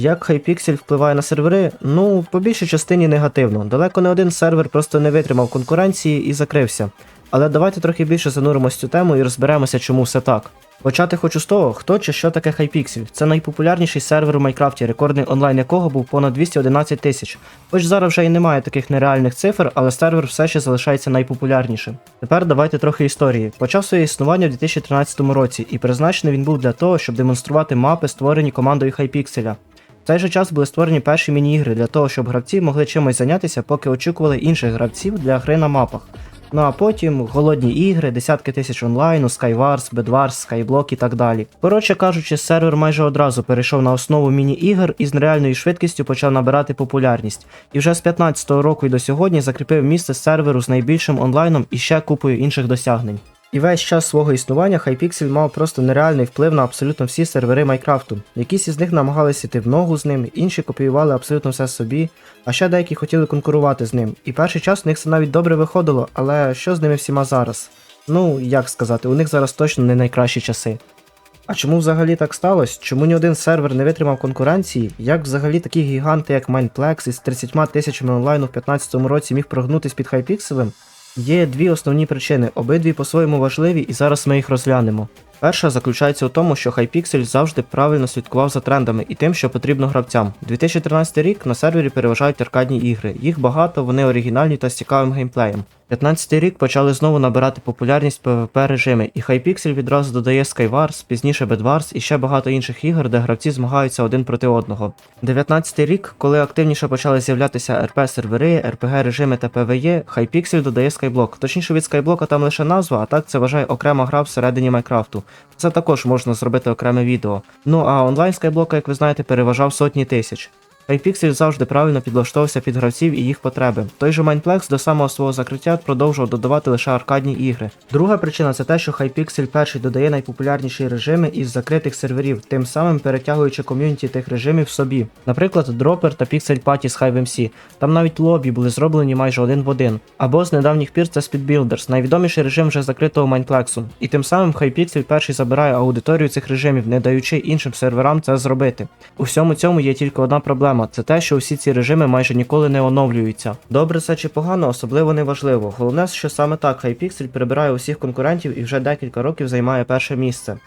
Як Hypixel впливає на сервери? Ну, по більшій частині негативно. Далеко не один сервер просто не витримав конкуренції і закрився. Але давайте трохи більше зануримось цю тему і розберемося, чому все так. Почати хочу з того, хто чи що таке Hypixel. Це найпопулярніший сервер у Майкрафті, рекордний онлайн якого був понад 211 тисяч. Хоч зараз вже і немає таких нереальних цифр, але сервер все ще залишається найпопулярнішим. Тепер давайте трохи історії. Почав своє існування в 2013 році, і призначений він був для того, щоб демонструвати мапи, створені командою Hypixel. Цей же час були створені перші міні-ігри для того, щоб гравці могли чимось зайнятися, поки очікували інших гравців для гри на мапах. Ну а потім голодні ігри, десятки тисяч онлайну, Skywars, Bedwars, Skyblock і так далі. Коротше кажучи, сервер майже одразу перейшов на основу міні-ігр і з нереальною швидкістю почав набирати популярність. І вже з 15-го року і до сьогодні закріпив місце серверу з найбільшим онлайном і ще купою інших досягнень. І весь час свого існування Hypixel мав просто нереальний вплив на абсолютно всі сервери Майкрафту. Якісь із них намагалися йти в ногу з ним, інші копіювали абсолютно все собі, а ще деякі хотіли конкурувати з ним. І перший час у них це навіть добре виходило, але що з ними всіма зараз? Ну, як сказати, у них зараз точно не найкращі часи. А чому взагалі так сталося? Чому ні один сервер не витримав конкуренції? Як взагалі такі гіганти, як Mindplex із 30 тисячами онлайну в 2015 році міг прогнутись під Hypixel? Є дві основні причини, обидві по-своєму важливі, і зараз ми їх розглянемо. Перша заключається у тому, що Hypixel завжди правильно слідкував за трендами і тим, що потрібно гравцям. 2013 рік на сервері переважають аркадні ігри. Їх багато, вони оригінальні та з цікавим геймплеєм. 15 рік почали знову набирати популярність PvP режими, і Hypixel відразу додає Skywars, пізніше Bedwars і ще багато інших ігор, де гравці змагаються один проти одного. 19 рік, коли активніше почали з'являтися RP сервери, RPG режими та PvE, Hypixel додає Skyblock. Точніше від Skyblock там лише назва, а так це вважає окрема гра всередині Майкрафту. Це також можна зробити окреме відео. Ну а онлайн Skyblock, як ви знаєте, переважав сотні тисяч. Hypixel завжди правильно підлаштовувався під гравців і їх потреби. Той же Mindplex до самого свого закриття продовжував додавати лише аркадні ігри. Друга причина це те, що Hypixel перший додає найпопулярніші режими із закритих серверів, тим самим перетягуючи ком'юніті тих режимів собі. Наприклад, Dropper та Pixel Party з HiveMC. Там навіть лобі були зроблені майже один в один. Або з недавніх пір це Speedbuilders, найвідоміший режим вже закритого Mindplex. І тим самим Hypixel перший забирає аудиторію цих режимів, не даючи іншим серверам це зробити. У всьому цьому є тільки одна проблема це те, що усі ці режими майже ніколи не оновлюються. Добре це чи погано, особливо не важливо. Головне, що саме так Hypixel прибирає усіх конкурентів і вже декілька років займає перше місце.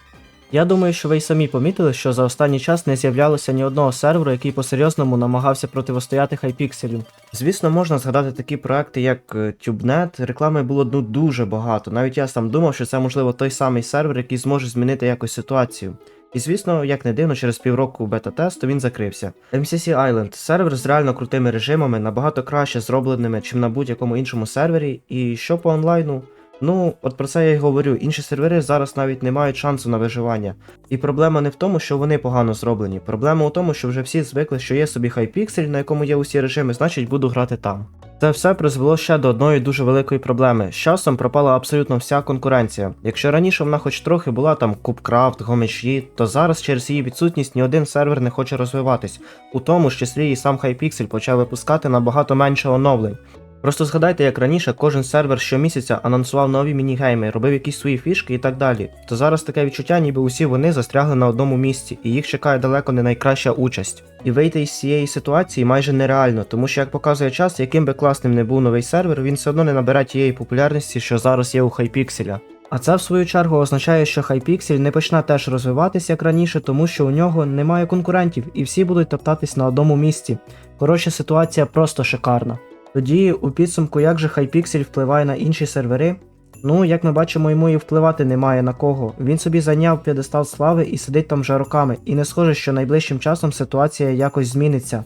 Я думаю, що ви й самі помітили, що за останній час не з'являлося ні одного серверу, який по-серйозному намагався противостояти Hypixel. Звісно, можна згадати такі проекти, як е, TubeNet, реклами було ну дуже багато. Навіть я сам думав, що це можливо той самий сервер, який зможе змінити якось ситуацію. І звісно, як не дивно, через півроку бета-тесту він закрився. MCC Island сервер з реально крутими режимами, набагато краще зробленими, чим на будь-якому іншому сервері. І що по онлайну? Ну, от про це я й говорю. Інші сервери зараз навіть не мають шансу на виживання. І проблема не в тому, що вони погано зроблені. Проблема у тому, що вже всі звикли, що є собі Hypixel, на якому є усі режими, значить буду грати там. Це все призвело ще до одної дуже великої проблеми. З часом пропала абсолютно вся конкуренція. Якщо раніше вона хоч трохи була там Кубкрафт, Гомеші, то зараз через її відсутність ні один сервер не хоче розвиватись. У тому ж числі і сам Hypixel почав випускати набагато менше оновлень. Просто згадайте, як раніше кожен сервер щомісяця анонсував нові мінігейми, робив якісь свої фішки і так далі. То зараз таке відчуття, ніби усі вони застрягли на одному місці, і їх чекає далеко не найкраща участь. І вийти із цієї ситуації майже нереально, тому що, як показує час, яким би класним не був новий сервер, він все одно не набере тієї популярності, що зараз є у Hypixel. А це в свою чергу означає, що Hypixel не почне теж розвиватися як раніше, тому що у нього немає конкурентів, і всі будуть топтатись на одному місці. Коротше, ситуація просто шикарна. Тоді, у підсумку, як же Hypixel впливає на інші сервери? Ну, як ми бачимо, йому і впливати немає на кого. Він собі зайняв п'єдестал слави і сидить там вже роками, і не схоже, що найближчим часом ситуація якось зміниться.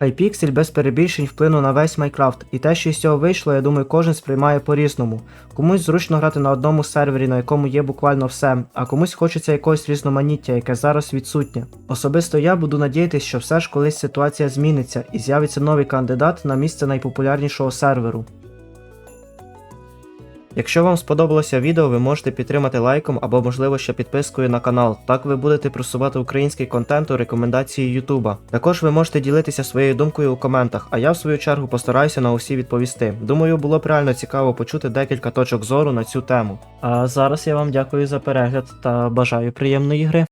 Hypixel без перебільшень вплинув на весь Майкрафт, і те, що із цього вийшло, я думаю, кожен сприймає по-різному. Комусь зручно грати на одному сервері, на якому є буквально все, а комусь хочеться якогось різноманіття, яке зараз відсутнє. Особисто я буду надіятись, що все ж колись ситуація зміниться і з'явиться новий кандидат на місце найпопулярнішого серверу. Якщо вам сподобалося відео, ви можете підтримати лайком або, можливо, ще підпискою на канал. Так ви будете просувати український контент у рекомендації Ютуба. Також ви можете ділитися своєю думкою у коментах, а я в свою чергу постараюся на усі відповісти. Думаю, було б реально цікаво почути декілька точок зору на цю тему. А зараз я вам дякую за перегляд та бажаю приємної гри.